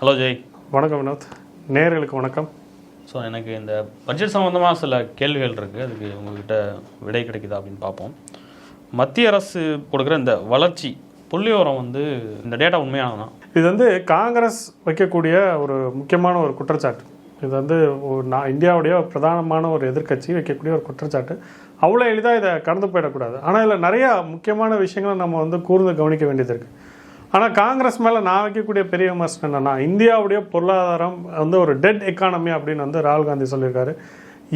Hello Jai வணக்கம் வினோத். நேயர்களுக்கு வணக்கம். ஸோ எனக்கு இந்த பட்ஜெட் சம்மந்தமாக சில கேள்விகள் இருக்குது அதுக்கு உங்ககிட்ட விடை கிடைக்குதா அப்படின்னு பார்ப்போம். மத்திய அரசு கொடுக்குற இந்த வளர்ச்சி புள்ளியோரம் வந்து இந்த டேட்டா உண்மையானதா? இது வந்து காங்கிரஸ் வைக்கக்கூடிய ஒரு முக்கியமான ஒரு குற்றச்சாட்டு. இது வந்து நான் இந்தியாவுடைய பிரதானமான ஒரு எதிர்க்கட்சி வைக்கக்கூடிய ஒரு குற்றச்சாட்டு. அவ்வளோ எளிதாக இதை கடந்து போயிடக்கூடாது. ஆனால் இதில் நிறையா முக்கியமான விஷயங்களை நம்ம வந்து கூர்ந்து கவனிக்க வேண்டியது இருக்குது ஆனால் காங்கிரஸ் மேலே நான் வைக்கக்கூடிய பெரிய விமர்சனம் என்னென்னா இந்தியாவுடைய பொருளாதாரம் வந்து ஒரு டெட் எக்கானமி அப்படின்னு வந்து ராகுல் காந்தி சொல்லியிருக்காரு.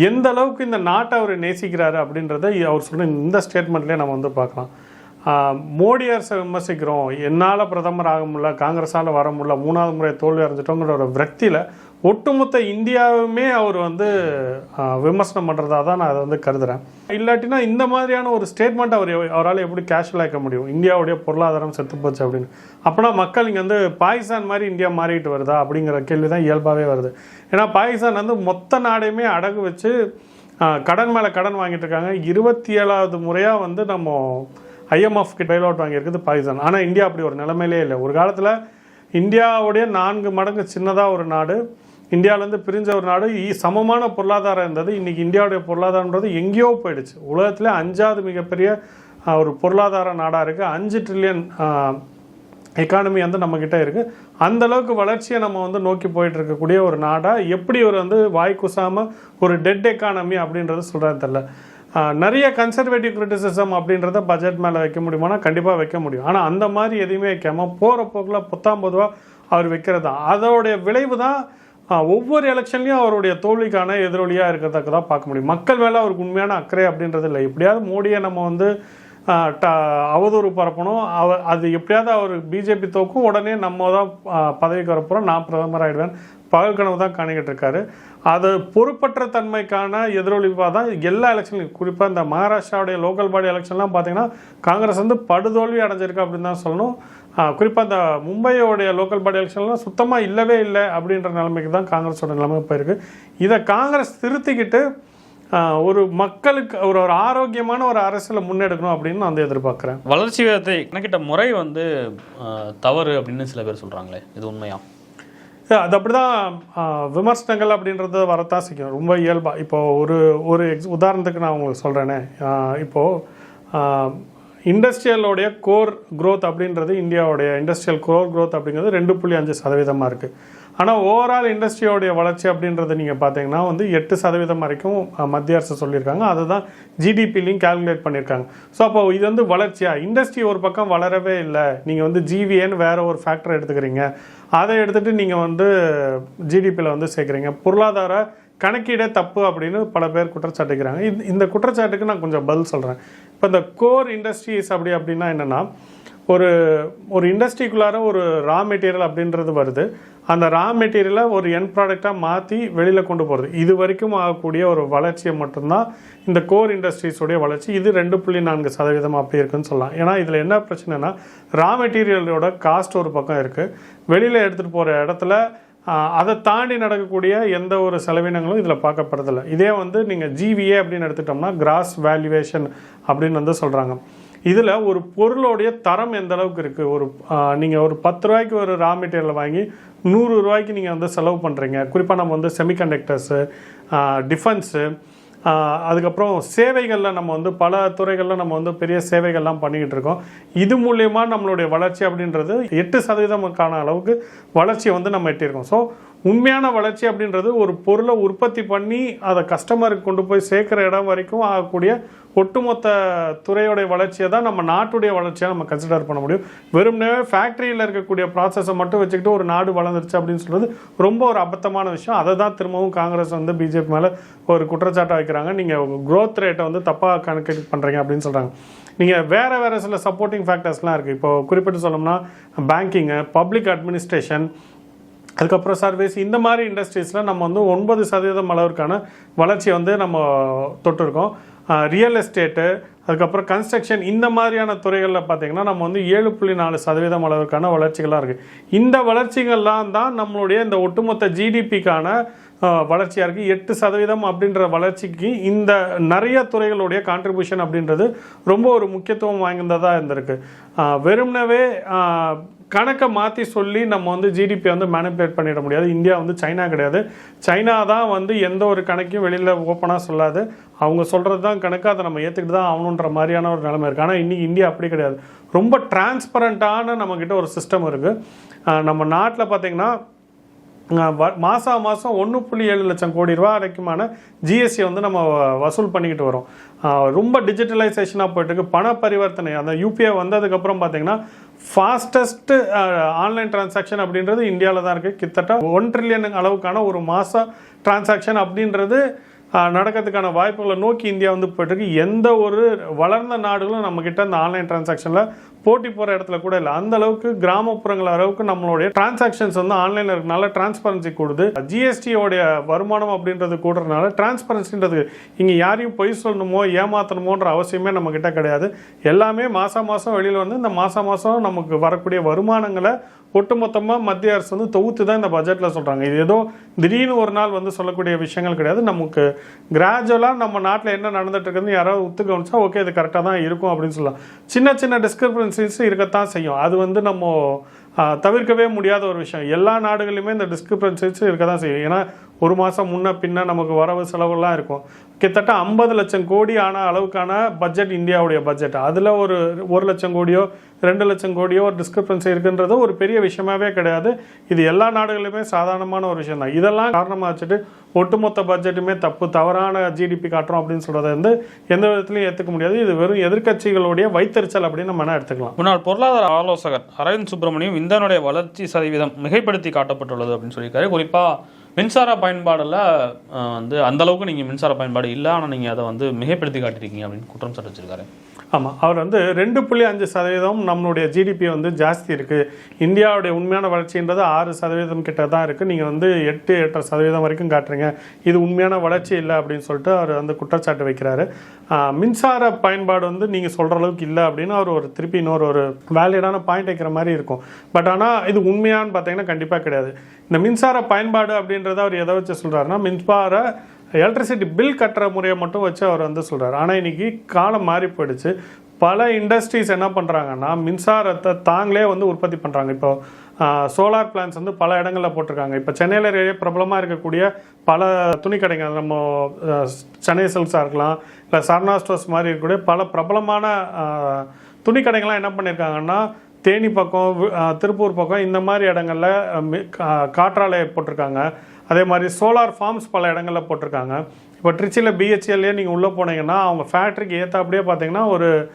எந்த அளவுக்கு இந்த நாட்டை அவர் நேசிக்கிறாரு அப்படின்றத அவர் சொன்ன இந்த ஸ்டேட்மெண்ட்லேயே நம்ம வந்து பார்க்கலாம். மோடி அரசை விமர்சிக்கிறோம். என்னால் பிரதமர் ஆக முடியல காங்கிரஸால் வர முடியல மூணாவது முறை தோல்வி அடைஞ்சிட்டோங்கிற ஒரு விரக்தியில் ஒட்டுமொத்த இந்தியாவுமே அவர் வந்து விமர்சனம் பண்ணுறதா தான் நான் அதை வந்து கருதுறேன். இல்லாட்டினா இந்த மாதிரியான ஒரு ஸ்டேட்மெண்ட் அவர் அவரால் எப்படி கேஷுவலாக முடியும்? இந்தியாவுடைய பொருளாதாரம் செத்து போச்சு அப்படின்னு. அப்போனா மக்கள் இங்கே வந்து பாகிஸ்தான் மாதிரி இந்தியா மாறிட்டு வருதா அப்படிங்கிற கேள்வி தான் இயல்பாகவே வருது. ஏன்னா பாகிஸ்தான் வந்து மொத்த நாடையுமே அடகு வச்சு கடன் மேலே கடன் வாங்கிட்டு இருக்காங்க. இருபத்தி ஏழாவது முறையாக வந்து நம்ம ஐஎம்எஃப் கிட்ட அவுட் வாங்கியிருக்குது பாகிஸ்தான். ஆனால் இந்தியா அப்படி ஒரு நிலைமையிலே இல்லை. ஒரு காலத்தில் இந்தியாவுடைய நான்கு மடங்கு சின்னதாக ஒரு நாடு இந்தியாவிலேருந்து பிரிஞ்ச ஒரு நாடு சமமான பொருளாதாரம் இருந்தது இன்னைக்கு இந்தியாவுடைய பொருளாதாரன்றது எங்கேயோ போயிடுச்சு. உலகத்தில் அஞ்சாவது மிகப்பெரிய ஒரு பொருளாதார நாடாக இருக்குது அஞ்சு ட்ரில்லியன் எக்கானமி வந்து நம்மக்கிட்ட இருக்குது அந்த அளவுக்கு வளர்ச்சியை நம்ம வந்து நோக்கி போயிட்டு இருக்கக்கூடிய ஒரு நாடாக எப்படி ஒரு வந்து வாய் ஒரு டெட் எக்கானமி அப்படின்றது சொல்கிறது தெரில நிறைய கன்சர்வேட்டிவ் கிரிட்டிசிசம் அப்படின்றத பட்ஜெட் மேலே வைக்க முடியுமானா கண்டிப்பாக வைக்க முடியும். ஆனால் அந்த மாதிரி எதையுமே வைக்காமல் போகிற போக்கில் புத்தாம் பொதுவாக அவர் வைக்கிறது தான். அதோடைய விளைவு தான் ஒவ்வொரு எலெக்ஷன்லையும் அவருடைய தோல்விக்கான எதிரொலியாக இருக்கிறதா பார்க்க முடியும். மக்கள் மேலே அவருக்கு உண்மையான அக்கறை அப்படின்றது இல்லை. எப்படியாவது மோடியை நம்ம வந்து ட- அவதூறு பரப்பணும். அவ அது எப்படியாவது அவர் பிஜேபி தோக்கும். உடனே நம்ம தான் பதவிக்கு வரப்போகிறோம் நான் பிரதமர் ஆகிடுவேன் பகல் கனவு தான் காணிக்கிட்டு இருக்காரு. அது பொறுப்பற்ற தன்மைக்கான எதிரொலிப்பாக தான் எல்லா எலெக்ஷன்லையும் குறிப்பாக இந்த மகாராஷ்டிராவுடைய லோக்கல் பாடி எலெக்ஷன்லாம் பார்த்தீங்கன்னா காங்கிரஸ் வந்து படுதோல்வி அடைஞ்சிருக்கு அப்படின்னு தான் சொல்லணும். குறிப்பாக இந்த மும்பையோடைய லோக்கல் பாடி எலெக்ஷன்லாம் சுத்தமாக இல்லவே இல்லை அப்படின்ற நிலைமைக்கு தான் காங்கிரஸோட நிலைமை போயிருக்கு இதை காங்கிரஸ் திருத்திக்கிட்டு ஒரு மக்களுக்கு ஒரு ஒரு ஆரோக்கியமான ஒரு அரசியலை முன்னெடுக்கணும் அப்படின்னு நான் வந்து எதிர்பார்க்குறேன். வளர்ச்சி விகிதத்தை கணக்கிட்ட முறை வந்து தவறு அப்படின்னு சில பேர் சொல்கிறாங்களே இது உண்மையாக அது அப்படிதான் தான் விமர்சனங்கள் அப்படின்றது வரத்தான் செய்யும். ரொம்ப இயல்பாக இப்போது ஒரு ஒரு எக்ஸ் உதாரணத்துக்கு நான் உங்களுக்கு சொல்கிறேனே இப்போது இண்டஸ்ட்ரியலோடைய கோர் க்ரோத் அப்படின்றது இந்தியாவுடைய இண்டஸ்ட்ரியல் கோர் க்ரோத் அப்படிங்கிறது ரெண்டு புள்ளி அஞ்சு சதவீதமாக இருக்குது ஆனால் ஓவரால் இண்டஸ்ட்ரியோடைய வளர்ச்சி அப்படின்றது நீங்கள் பார்த்தீங்கன்னா வந்து எட்டு சதவீதம் வரைக்கும் மத்திய அரசு சொல்லியிருக்காங்க. அதுதான் ஜிடிபிலையும் கால்குலேட் பண்ணியிருக்காங்க. ஸோ அப்போ இது வந்து வளர்ச்சியாக இண்டஸ்ட்ரி ஒரு பக்கம் வளரவே இல்லை. நீங்கள் வந்து ஜிவிஏன்னு வேறு ஒரு ஃபேக்டர் எடுத்துக்கிறீங்க. அதை எடுத்துட்டு நீங்கள் வந்து ஜிடிபியில் வந்து சேர்க்குறீங்க. பொருளாதார கணக்கீடே தப்பு அப்படின்னு பல பேர் குற்றச்சாட்டுக்கிறாங்க. இந்த இந்த குற்றச்சாட்டுக்கு நான் கொஞ்சம் பதில் சொல்கிறேன் இப்போ இந்த கோர் இண்டஸ்ட்ரீஸ் அப்படி அப்படின்னா என்னென்னா ஒரு ஒரு இண்டஸ்ட்ரிக்குள்ளார ஒரு ரா மெட்டீரியல் அப்படின்றது வருது. அந்த ரா மெட்டீரியலை ஒரு என் ப்ராடக்டாக மாற்றி வெளியில் கொண்டு போகிறது இது வரைக்கும் ஆகக்கூடிய ஒரு வளர்ச்சியை மட்டும்தான் இந்த கோர் இண்டஸ்ட்ரீஸோடைய வளர்ச்சி. இது ரெண்டு புள்ளி நான்கு சதவீதம் அப்படி இருக்குன்னு சொல்லலாம். ஏன்னா இதில் என்ன பிரச்சனைனா ரா மெட்டீரியலோட காஸ்ட் ஒரு பக்கம் இருக்குது வெளியில் எடுத்துகிட்டு போகிற இடத்துல அதை தாண்டி நடக்கக்கூடிய எந்த ஒரு செலவினங்களும் இதில் பார்க்கப்படுறதில்ல. இதே வந்து நீங்கள் ஜிவிஏ அப்படின்னு எடுத்துட்டோம்னா கிராஸ் வேல்யூவேஷன் அப்படின்னு வந்து சொல்கிறாங்க இதில் ஒரு பொருளோடைய தரம் எந்த அளவுக்கு இருக்குது ஒரு நீங்கள் ஒரு பத்து ரூபாய்க்கு ஒரு ரா மெட்டீரியல் வாங்கி நூறு ரூபாய்க்கு நீங்கள் வந்து செலவு பண்ணுறீங்க குறிப்பாக நம்ம வந்து செமிகண்டக்டர்ஸு டிஃபென்ஸு அதுக்கப்புறம் சேவைகளில் நம்ம வந்து பல துறைகளில் நம்ம வந்து பெரிய சேவைகள்லாம் பண்ணிக்கிட்டு இருக்கோம். இது மூலயமா நம்மளுடைய வளர்ச்சி அப்படின்றது எட்டு சதவீதமுக்கான அளவுக்கு வளர்ச்சியை வந்து நம்ம எட்டியிருக்கோம். ஸோ உண்மையான வளர்ச்சி அப்படின்றது ஒரு பொருளை உற்பத்தி பண்ணி அதை கஸ்டமருக்கு கொண்டு போய் சேர்க்குற இடம் வரைக்கும் ஆகக்கூடிய ஒட்டுமொத்த துறையோடைய வளர்ச்சியை தான் நம்ம நாட்டுடைய வளர்ச்சியாக நம்ம கன்சிடர் பண்ண முடியும். வெறும்னே ஃபேக்ட்ரியில் இருக்கக்கூடிய ப்ராசஸை மட்டும் வச்சுக்கிட்டு ஒரு நாடு வளர்ந்துருச்சு அப்படின்னு சொல்கிறது ரொம்ப ஒரு அபத்தமான விஷயம். அதை தான் திரும்பவும் காங்கிரஸ் வந்து பிஜேபி மேலே ஒரு குற்றச்சாட்டை வைக்கிறாங்க. நீங்கள் க்ரோத் ரேட்டை வந்து தப்பாக கணக்கு பண்ணுறீங்க அப்படின்னு சொல்கிறாங்க நீங்கள் வேறு வேறு சில சப்போர்ட்டிங் ஃபேக்டர்ஸ்லாம் இருக்குது இப்போ குறிப்பிட்டு சொல்லணும்னா பேங்கிங்கு பப்ளிக் அட்மினிஸ்ட்ரேஷன் அதுக்கப்புறம் சர்வீஸ் இந்த மாதிரி இண்டஸ்ட்ரீஸில் நம்ம வந்து ஒன்பது சதவீதம் அளவிற்கான வளர்ச்சியை வந்து நம்ம தொட்டிருக்கோம். ரியல் எஸ்டேட்டு அதுக்கப்புறம் கன்ஸ்ட்ரக்ஷன் இந்த மாதிரியான துறைகளில் பார்த்தீங்கன்னா நம்ம வந்து ஏழு புள்ளி நாலு சதவீதம் அளவிற்கான வளர்ச்சிகளாக இருக்குது இந்த வளர்ச்சிகள்லாம் தான் நம்மளுடைய இந்த ஒட்டுமொத்த ஜிடிபிக்கான வளர்ச்சியாக இருக்குது எட்டு சதவீதம் அப்படின்ற வளர்ச்சிக்கு இந்த நிறைய துறைகளுடைய கான்ட்ரிபியூஷன் அப்படின்றது ரொம்ப ஒரு முக்கியத்துவம் வாய்ந்ததாக இருந்திருக்கு. வெறும்னவே கணக்கை மாற்றி சொல்லி நம்ம வந்து ஜிடிபி வந்து மேனிப்புலேட் பண்ணிட முடியாது. இந்தியா வந்து சைனா கிடையாது. சைனா தான் வந்து எந்த ஒரு கணக்கையும் வெளியில் ஓப்பனாக சொல்லாது. அவங்க சொல்கிறது தான் கணக்கு. அதை நம்ம ஏற்றுக்கிட்டு தான் ஆகணுன்ற மாதிரியான ஒரு நிலைமை இருக்குது ஆனால் இன்றைக்கி இந்தியா அப்படி கிடையாது. ரொம்ப டிரான்ஸ்பரண்ட்டான நம்மக்கிட்ட ஒரு சிஸ்டம் இருக்குது நம்ம நாட்டில் பார்த்திங்கன்னா மாதம் மாதம் ஒன்று புள்ளி ஏழு லட்சம் கோடி ரூபா வரைக்குமான ஜிஎஸ்டி வந்து நம்ம வசூல் பண்ணிக்கிட்டு வரோம். ரொம்ப டிஜிட்டலைசேஷனாக போயிட்டுருக்கு. பண பரிவர்த்தனை அந்த யூபிஐ வந்ததுக்கப்புறம் பார்த்தீங்கன்னா ஃபாஸ்டஸ்ட்டு ஆன்லைன் டிரான்சாக்ஷன் அப்படின்றது இந்தியாவில் தான் இருக்குது கிட்டத்தட்ட ஒன் ட்ரில்லியன் அளவுக்கான ஒரு மாத டிரான்சாக்ஷன் அப்படின்றது நடக்கிறதுக்கான வாய்ப்புகளை நோக்கி இந்தியா வந்து போயிட்டுருக்கு. எந்த ஒரு வளர்ந்த நாடுகளும் நம்மக்கிட்ட இந்த ஆன்லைன் டிரான்சாக்ஷனில் போட்டி போகிற இடத்துல கூட இல்லை. அந்த அளவுக்கு கிராமப்புறங்கள் அளவுக்கு நம்மளுடைய டிரான்சாக்ஷன்ஸ் வந்து ஆன்லைனில் இருக்கனால டிரான்ஸ்பரன்சி கூடுது. ஜிஎஸ்டியோடைய வருமானம் அப்படின்றது கூடுறதுனால டிரான்ஸ்பரன்சின்றது இங்கே யாரையும் பொய் சொல்லணுமோ ஏமாற்றணுமோன்ற அவசியமே நம்மக்கிட்ட கிடையாது. எல்லாமே மாதம் மாதம் வெளியில் வந்து இந்த மாதம் மாதம் நமக்கு வரக்கூடிய வருமானங்களை ஒட்டுமொத்தமாக மத்திய அரசு வந்து தொகுத்து தான் இந்த பட்ஜெட்டில் சொல்கிறாங்க இது ஏதோ திடீர்னு ஒரு நாள் வந்து சொல்லக்கூடிய விஷயங்கள் கிடையாது. நமக்கு கிராஜுவலாக நம்ம நாட்டில் என்ன நடந்துட்டு இருக்குன்னு யாராவது ஒத்து கவனிச்சா ஓகே இது கரெக்டாக தான் இருக்கும் அப்படின்னு சொல்லலாம். சின்ன சின்ன டிஸ்கிரிபன்சிஸ் இருக்கத்தான் செய்யும். அது வந்து நம்ம தவிர்க்கவே முடியாத ஒரு விஷயம். எல்லா நாடுகளிலுமே இந்த டிஸ்கிரிபன்சிஸ் இருக்க தான் செய்யும். ஏன்னா ஒரு மாதம் முன்ன பின்ன நமக்கு வரவு செலவுலாம் இருக்கும். கிட்டத்தட்ட ஐம்பது லட்சம் கோடி ஆன அளவுக்கான பட்ஜெட் இந்தியாவுடைய பட்ஜெட் அதில் ஒரு ஒரு லட்சம் கோடியோ ரெண்டு லட்சம் கோடியோ ஒரு டிஸ்கிரிப்பன்சி இருக்குன்றது ஒரு பெரிய விஷயமாவே கிடையாது. இது எல்லா நாடுகளிலுமே சாதாரணமான ஒரு விஷயம் தான் இதெல்லாம் காரணமாக வச்சுட்டு ஒட்டுமொத்த பட்ஜெட்டுமே தப்பு தவறான ஜிடிபி காட்டுறோம் அப்படின்னு சொல்கிறத வந்து எந்த விதத்துலையும் ஏற்றுக்க முடியாது. இது வெறும் எதிர்க்கட்சிகளுடைய வைத்தறிச்சல் அப்படின்னு நம்ம என்ன எடுத்துக்கலாம். முன்னாள் பொருளாதார ஆலோசகர் அரவிந்த் சுப்பிரமணியம் இந்தியாவுடைய வளர்ச்சி சதவீதம் மிகைப்படுத்தி காட்டப்பட்டுள்ளது அப்படின்னு சொல்லியிருக்காரு. குறிப்பாக மின்சார பயன்பாடில் வந்து அந்தளவுக்கு நீங்கள் மின்சார பயன்பாடு இல்லை ஆனால் நீங்கள் அதை வந்து மிகைப்படுத்தி காட்டியிருக்கீங்க அப்படின்னு குற்றம் சாட்டு வச்சிருக்காரு ஆமாம் அவர் வந்து ரெண்டு புள்ளி அஞ்சு சதவீதம் நம்மளுடைய ஜிடிபி வந்து ஜாஸ்தி இருக்குது இந்தியாவுடைய உண்மையான வளர்ச்சின்றது ஆறு சதவீதம் கிட்ட தான் இருக்குது நீங்கள் வந்து எட்டு எட்டரை சதவீதம் வரைக்கும் காட்டுறீங்க. இது உண்மையான வளர்ச்சி இல்லை அப்படின்னு சொல்லிட்டு அவர் வந்து குற்றச்சாட்டு வைக்கிறாரு. மின்சார பயன்பாடு வந்து நீங்கள் சொல்கிற அளவுக்கு இல்லை அப்படின்னு அவர் ஒரு திருப்பி இன்னொரு ஒரு வேலிடான பாயிண்ட் வைக்கிற மாதிரி இருக்கும். பட் ஆனால் இது உண்மையான்னு பார்த்தீங்கன்னா கண்டிப்பாக கிடையாது. இந்த மின்சார பயன்பாடு அப்படின்றத அவர் எதை வச்சு சொல்கிறாருன்னா மின்சார எலக்ட்ரிசிட்டி பில் கட்டுற முறையை மட்டும் வச்சு அவர் வந்து சொல்கிறார் ஆனால் இன்னைக்கு காலம் மாறி போயிடுச்சு. பல இண்டஸ்ட்ரீஸ் என்ன பண்ணுறாங்கன்னா மின்சாரத்தை தாங்களே வந்து உற்பத்தி பண்ணுறாங்க இப்போ சோலார் பிளான்ஸ் வந்து பல இடங்களில் போட்டிருக்காங்க. இப்போ சென்னையில் பிரபலமாக இருக்கக்கூடிய பல துணி கடைங்க நம்ம சென்னை செல்ஸாக இருக்கலாம் இல்லை சரணா ஸ்டோர்ஸ் மாதிரி இருக்கக்கூடிய பல பிரபலமான துணி கடைகள்லாம் என்ன பண்ணியிருக்காங்கன்னா தேனி பக்கம் திருப்பூர் பக்கம் இந்த மாதிரி இடங்கள்ல மி- கா- காற்றாலை போட்டிருக்காங்க. அதே மாதிரி சோலார் ஃபார்ம்ஸ் பல இடங்களில் போட்டிருக்காங்க. இப்போ ட்ரிச்சியில் பிஹெச்எல்லே நீங்கள் உள்ளே போனீங்கன்னா அவங்க ஃபேக்ட்ரிக்கு ஏற்றாப்படியே பார்த்தீங்கன்னா ஒரு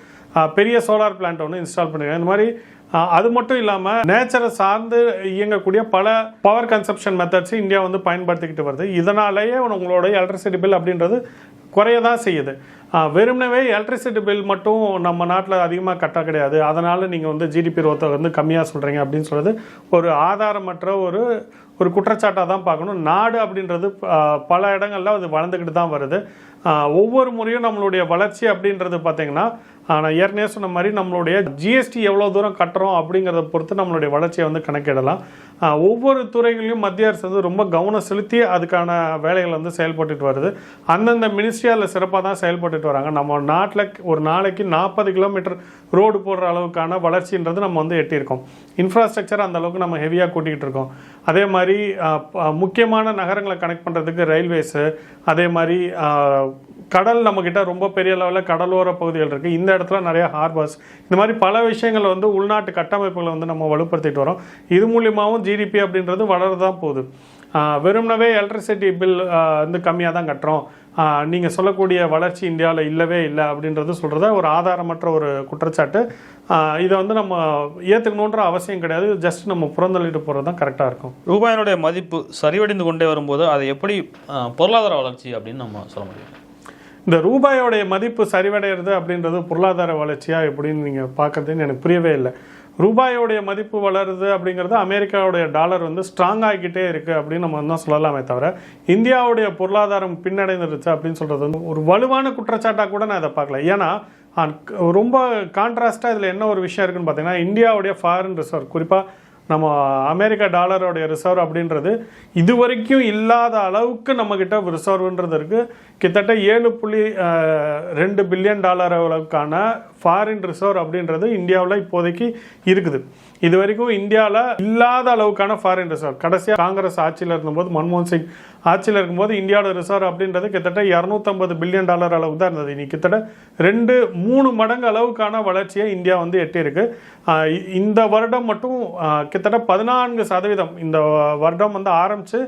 பெரிய சோலார் பிளான்ட் ஒன்று இன்ஸ்டால் பண்ணிருக்காங்க. இந்த மாதிரி அது மட்டும் இல்லாமல் நேச்சரை சார்ந்து இயங்கக்கூடிய பல பவர் கன்சப்ஷன் மெத்தட்ஸ் இந்தியா வந்து பயன்படுத்திக்கிட்டு வருது. இதனாலேயே உங்களோட எலக்ட்ரிசிட்டி பில் அப்படின்றது குறைய தான் செய்யுது. வெறுமனவே எலக்ட்ரிசிட்டி பில் மட்டும் நம்ம நாட்டில் அதிகமாக கட்ட கிடையாது. அதனால் நீங்கள் வந்து ஜிடிபி ரோத்தை வந்து கம்மியாக சொல்கிறீங்க அப்படின்னு சொல்கிறது ஒரு ஆதாரமற்ற ஒரு ஒரு குற்றச்சாட்டாக தான் பார்க்கணும். நாடு அப்படின்றது பல இடங்களில் அது வளர்ந்துக்கிட்டு தான் வருது. ஒவ்வொரு முறையும் நம்மளுடைய வளர்ச்சி அப்படின்றது பார்த்தீங்கன்னா ஆஹ் நான் ஏற்கனவே சொன்ன மாதிரி நம்மளுடைய ஜிஎஸ்டி எவ்வளோ தூரம் கட்டுறோம் அப்படிங்கிறத பொறுத்து நம்மளுடைய வளர்ச்சியை வந்து கணக்கிடலாம். ஒவ்வொரு துறைகளிலும் மத்திய அரசு வந்து ரொம்ப கவனம் செலுத்தி அதுக்கான வேலைகள் வந்து செயல்பட்டுட்டு வருது. அந்தந்த மினிஸ்ட்ரி அதில் சிறப்பாக தான் செயல்பட்டுட்டு வராங்க. நம்ம நாட்டில் ஒரு நாளைக்கு நாற்பது கிலோமீட்டர் ரோடு போடுற அளவுக்கான வளர்ச்சின்றது நம்ம வந்து எட்டியிருக்கோம். இன்ஃப்ராஸ்ட்ரக்சர் அந்த அளவுக்கு நம்ம ஹெவியாக கூட்டிகிட்டு இருக்கோம். அதே மாதிரி முக்கியமான நகரங்களை கனெக்ட் பண்ணுறதுக்கு ரயில்வேஸு அதே மாதிரி கடல் நம்மக்கிட்ட ரொம்ப பெரிய லெவலில் கடலோர பகுதிகள் இருக்குது இந்த இடத்துல நிறைய ஹார்பர்ஸ் இந்த மாதிரி பல விஷயங்களை வந்து உள்நாட்டு கட்டமைப்புகளை வந்து நம்ம வலுப்படுத்திட்டு வரோம். இது மூலியமாகவும் ஜிடிபி அப்படின்றது வளரதான் போகுது. வெறும்னவே எலக்ட்ரிசிட்டி பில் வந்து கம்மியாக தான் கட்டுறோம். நீங்கள் சொல்லக்கூடிய வளர்ச்சி இந்தியாவில் இல்லவே இல்லை அப்படின்றது சொல்கிறத ஒரு ஆதாரமற்ற ஒரு குற்றச்சாட்டு. இதை வந்து நம்ம ஏற்றுக்கணுன்ற அவசியம் கிடையாது. ஜஸ்ட் நம்ம புறந்தள்ளிட்டு போகிறது தான் கரெக்டாக இருக்கும். ரூபாயினுடைய மதிப்பு சரிவடைந்து கொண்டே வரும்போது அதை எப்படி பொருளாதார வளர்ச்சி அப்படின்னு நம்ம சொல்ல முடியும்? இந்த ரூபாயோடைய மதிப்பு சரிவடைகிறது அப்படின்றது பொருளாதார வளர்ச்சியா எப்படின்னு நீங்கள் பார்க்குறதுன்னு எனக்கு புரியவே இல்லை. ரூபாயோடைய மதிப்பு வளருது அப்படிங்கிறது அமெரிக்காவுடைய டாலர் வந்து ஸ்ட்ராங் ஆகிக்கிட்டே இருக்கு அப்படின்னு நம்ம தான் சொல்லலாமே தவிர இந்தியாவுடைய பொருளாதாரம் பின்னடைந்துருச்சு அப்படின்னு சொல்றது வந்து ஒரு வலுவான குற்றச்சாட்டாக கூட நான் இதை பார்க்கல. ஏன்னா ரொம்ப கான்ட்ராஸ்டாக இதில் என்ன ஒரு விஷயம் இருக்குன்னு பார்த்தீங்கன்னா இந்தியாவுடைய ஃபாரின் ரிசர்வ் குறிப்பாக நம்ம அமெரிக்கா டாலரோடைய ரிசர்வ் அப்படின்றது இது வரைக்கும் இல்லாத அளவுக்கு நம்மக்கிட்ட ரிசர்வ்ன்றது இருக்குது கிட்டத்தட்ட ஏழு புள்ளி ரெண்டு பில்லியன் டாலர் அளவுக்கான ஃபாரின் ரிசர்வ் அப்படின்றது இந்தியாவில் இப்போதைக்கு இருக்குது. இது வரைக்கும் இந்தியாவில் இல்லாத அளவுக்கான ஃபாரின் ரிசர்வ் கடைசியாக காங்கிரஸ் ஆட்சியில் இருந்தபோது மன்மோகன் சிங் ஆட்சியில் இருக்கும்போது இந்தியாவோட ரிசர்வ் அப்படின்றது கிட்டத்தட்ட இரநூத்தம்பது பில்லியன் டாலர் அளவுக்கு தான் இருந்தது. இன்னைக்கு கிட்டத்தட்ட ரெண்டு மூணு மடங்கு அளவுக்கான வளர்ச்சியை இந்தியா வந்து எட்டியிருக்கு. இந்த வருடம் மட்டும் கிட்டத்தட்ட பதினான்கு சதவீதம் இந்த வருடம் வந்து ஆரம்பித்து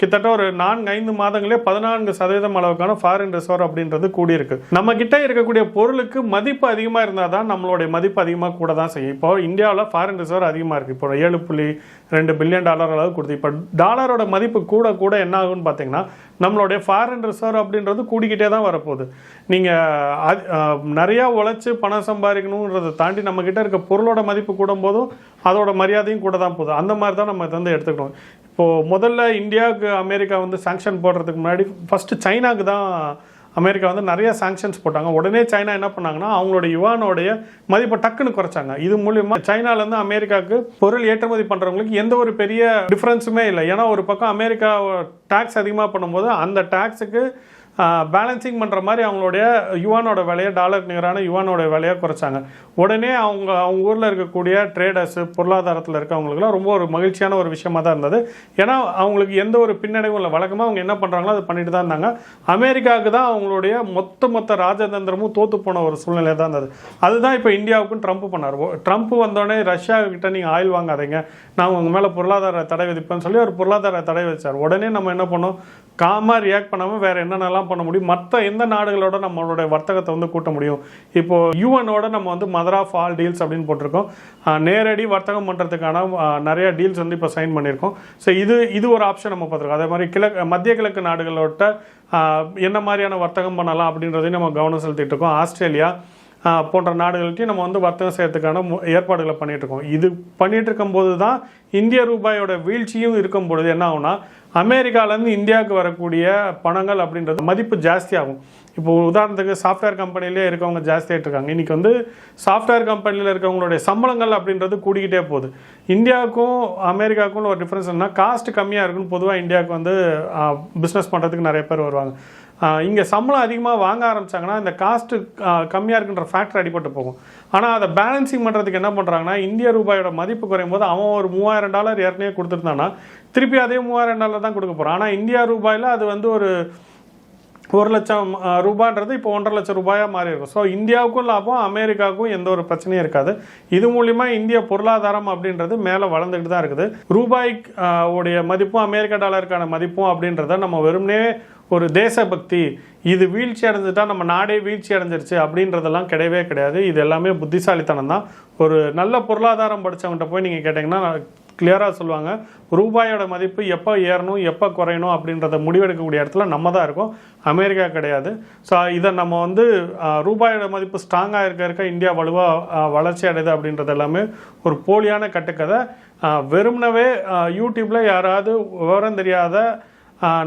கிட்டத்தட்ட ஒரு நான்கு ஐந்து மாதங்களே பதினான்கு சதவீதம் அளவுக்கான ஃபாரின் ரிசர்வ் அப்படின்றது கூடியிருக்கு. நம்ம கிட்ட இருக்கக்கூடிய பொருளுக்கு மதிப்பு அதிகமாக இருந்தால் தான் நம்மளுடைய மதிப்பு அதிகமாக கூட தான் செய்யும். இப்போ இந்தியாவில் ஃபாரின் ரிசர்வ் அதிகமாக இருக்குது இப்போ ஏழு புள்ளி ரெண்டு பில்லியன் டாலர் அளவு கொடுத்து இப்போ டாலரோட மதிப்பு கூட கூட என்ன ஆகும்னு பார்த்தீங்கன்னா நம்மளுடைய ஃபாரின் ரிசர்வ் அப்படின்றது கூடிக்கிட்டே தான் வரப்போகுது. நீங்கள் நிறையா உழைச்சி பணம் சம்பாதிக்கணுன்றதை தாண்டி நம்மக்கிட்ட இருக்க பொருளோட மதிப்பு கூடும் போதும் அதோட மரியாதையும் கூட தான் போகுது. அந்த மாதிரி தான் நம்ம இதை வந்து எடுத்துக்கணும் இப்போது முதல்ல இந்தியாவுக்கு அமெரிக்கா வந்து சாங்ஷன் போடுறதுக்கு முன்னாடி ஃபஸ்ட்டு சைனாக்கு தான் அமெரிக்கா வந்து நிறைய சாங்ஷன்ஸ் போட்டாங்க. உடனே சைனா என்ன பண்ணாங்கன்னா அவங்களோட யுவானோடைய மதிப்பை டக்குன்னு குறைச்சாங்க. இது மூலியமா சைனாலேருந்து அமெரிக்காவுக்கு பொருள் ஏற்றுமதி பண்ணுறவங்களுக்கு எந்த ஒரு பெரிய டிஃப்ரென்ஸுமே இல்லை. ஏன்னா ஒரு பக்கம் அமெரிக்கா டேக்ஸ் அதிகமாக பண்ணும்போது அந்த டேக்ஸுக்கு பேலன்சிங் பண்ணுற மாதிரி அவங்களுடைய யுவானோட விலையை டாலர் நிகரான யுவானோட விலையை குறைச்சாங்க. உடனே அவங்க அவங்க ஊரில் இருக்கக்கூடிய ட்ரேடர்ஸு பொருளாதாரத்தில் இருக்கவங்களுக்குலாம் ரொம்ப ஒரு மகிழ்ச்சியான ஒரு விஷயமா தான் இருந்தது. ஏன்னா அவங்களுக்கு எந்த ஒரு பின்னடைவும் இல்லை. வழக்கமாக அவங்க என்ன பண்ணுறாங்களோ அதை பண்ணிட்டு தான் இருந்தாங்க. அமெரிக்காவுக்கு தான் அவங்களுடைய மொத்த மொத்த ராஜதந்திரமும் தோத்து போன ஒரு சூழ்நிலை தான் இருந்தது. அதுதான் இப்போ இந்தியாவுக்கும் ட்ரம்ப் பண்ணார். ஓ- ட்ரம்ப் வந்தோடனே ரஷ்யா கிட்ட நீங்கள் ஆயில் வாங்காதீங்க. நான் உங்கள் மேலே பொருளாதார தடை விதிப்பேன்னு சொல்லி ஒரு பொருளாதார தடை வச்சார் உடனே நம்ம என்ன பண்ணோம்? காமாக ரியாக்ட் பண்ணாமல் வேறு என்னென்னலாம் பண்ண முடியும்? மற்ற எந்த நாடுகளோட நம்மளோட வர்த்தகத்தை வந்து கூட்ட முடியும்? இப்போது யூஎனோட நம்ம வந்து மதர் ஆஃப் ஆல் டீல்ஸ் அப்படின்னு போட்டிருக்கோம். நேரடி வர்த்தகம் பண்ணுறதுக்கான நிறைய டீல்ஸ் வந்து இப்போ சைன் பண்ணியிருக்கோம். ஸோ இது இது ஒரு ஆப்ஷன் நம்ம பார்த்துருக்கோம். அதே மாதிரி கிழக்கு மத்திய கிழக்கு நாடுகளோட என்ன மாதிரியான வர்த்தகம் பண்ணலாம் அப்படின்றதையும் நம்ம கவனம் செலுத்திட்டு இருக்கோம். ஆஸ்திரேலியா போன்ற நாடுகள்கிட்டையும் நம்ம வந்து வர்த்தகம் செய்யறதுக்கான மு- ஏற்பாடுகளை பண்ணிட்டு இருக்கோம். இது பண்ணிட்டு இருக்கும்போது தான் இந்திய ரூபாயோட வீழ்ச்சியும் இருக்கும் பொழுது என்ன ஆகும்னா அமெரிக்காலேருந்து இந்தியாவுக்கு வரக்கூடிய பணங்கள் அப்படின்றது மதிப்பு ஜாஸ்தியாகும். இப்போ உதாரணத்துக்கு சாஃப்ட்வேர் கம்பெனிலே இருக்கவங்க ஜாஸ்தியாகிட்டு இருக்காங்க. இன்னைக்கு வந்து சாஃப்ட்வேர் கம்பெனியில் இருக்கவங்களுடைய சம்பளங்கள் அப்படின்றது கூடிக்கிட்டே போகுது. இந்தியாவுக்கும் அமெரிக்காவுக்கும் ஒரு டிஃப்ரென்ஸ் என்ன காஸ்ட் கம்மியாக இருக்குன்னு பொதுவாக இந்தியாவுக்கு வந்து பிஸ்னஸ் பண்ணுறதுக்கு நிறைய பேர் வருவாங்க. இங்கே சம்பளம் அதிகமாக வாங்க ஆரம்பிச்சாங்கன்னா இந்த காஸ்ட்டு கம்மியாக இருக்குன்ற ஃபேக்டர் அடிபட்டு போகும். ஆனால் அதை பேலன்சிங் பண்ணுறதுக்கு என்ன பண்ணுறாங்கன்னா இந்திய ரூபாயோட மதிப்பு குறையும் போது அவன் ஒரு மூவாயிரம் டாலர் ஏற்கனவே கொடுத்துருந்தான்னா திருப்பி அதே மூவாயிரம் டாலர் தான் கொடுக்க போகிறான் ஆனால் இந்தியா ரூபாயில் அது வந்து ஒரு ஒரு லட்சம் ரூபான்றது இப்போ ஒன்றரை லட்சம் ரூபாயாக மாறி இருக்கும் ஸோ இந்தியாவுக்கும் லாபம் அமெரிக்காவுக்கும் எந்த ஒரு பிரச்சனையும் இருக்காது. இது மூலிமா இந்திய பொருளாதாரம் அப்படின்றது மேலே வளர்ந்துக்கிட்டு தான் இருக்குது. ரூபாய் உடைய மதிப்பும் அமெரிக்க டாலருக்கான மதிப்பும் அப்படின்றத நம்ம வெறுமனே ஒரு தேசபக்தி இது வீழ்ச்சி அடைஞ்சிட்டா நம்ம நாடே வீழ்ச்சி அடைஞ்சிருச்சு அப்படின்றதெல்லாம் கிடையவே கிடையாது. இது எல்லாமே புத்திசாலித்தனம் தான். ஒரு நல்ல பொருளாதாரம் படித்தவங்கள்ட்ட போய் நீங்கள் கேட்டிங்கன்னா கிளியராக சொல்லுவாங்க. ரூபாயோட மதிப்பு எப்போ ஏறணும் எப்போ குறையணும் அப்படின்றத முடிவெடுக்கக்கூடிய இடத்துல நம்ம தான் இருக்கோம். அமெரிக்கா கிடையாது. ஸோ இதை நம்ம வந்து ரூபாயோட மதிப்பு ஸ்ட்ராங்காக இருக்க இருக்க இந்தியா வலுவாக வளர்ச்சி அடையுது அப்படின்றது எல்லாமே ஒரு போலியான கட்டுக்கதை. ஆஹ், வெறுமனவே யாராவது விவரம் தெரியாத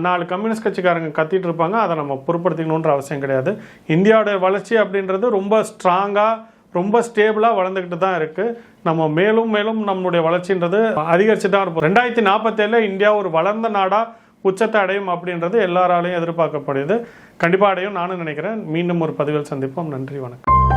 நாலு கம்யூனிஸ்ட் கட்சிக்காரங்க கத்திட்டு இருப்பாங்க. அதை நம்ம பொருட்படுத்திக்கணுன்ற அவசியம் கிடையாது. இந்தியாவோட வளர்ச்சி அப்படின்றது ரொம்ப ஸ்ட்ராங்காக ரொம்ப ஸ்டேபிளாக வளர்ந்துக்கிட்டு தான் இருக்குது நம்ம மேலும் மேலும் நம்மளுடைய வளர்ச்சின்றது அதிகரிச்சு தான் இருப்போம். ரெண்டாயிரத்தி நாற்பத்தேழில் இந்தியா ஒரு வளர்ந்த நாடாக உச்சத்தை அடையும் அப்படின்றது எல்லாராலையும் எதிர்பார்க்கப்படுது. கண்டிப்பாக அடையும். நானும் நினைக்கிறேன். மீண்டும் ஒரு பதிவில் சந்திப்போம். நன்றி வணக்கம்.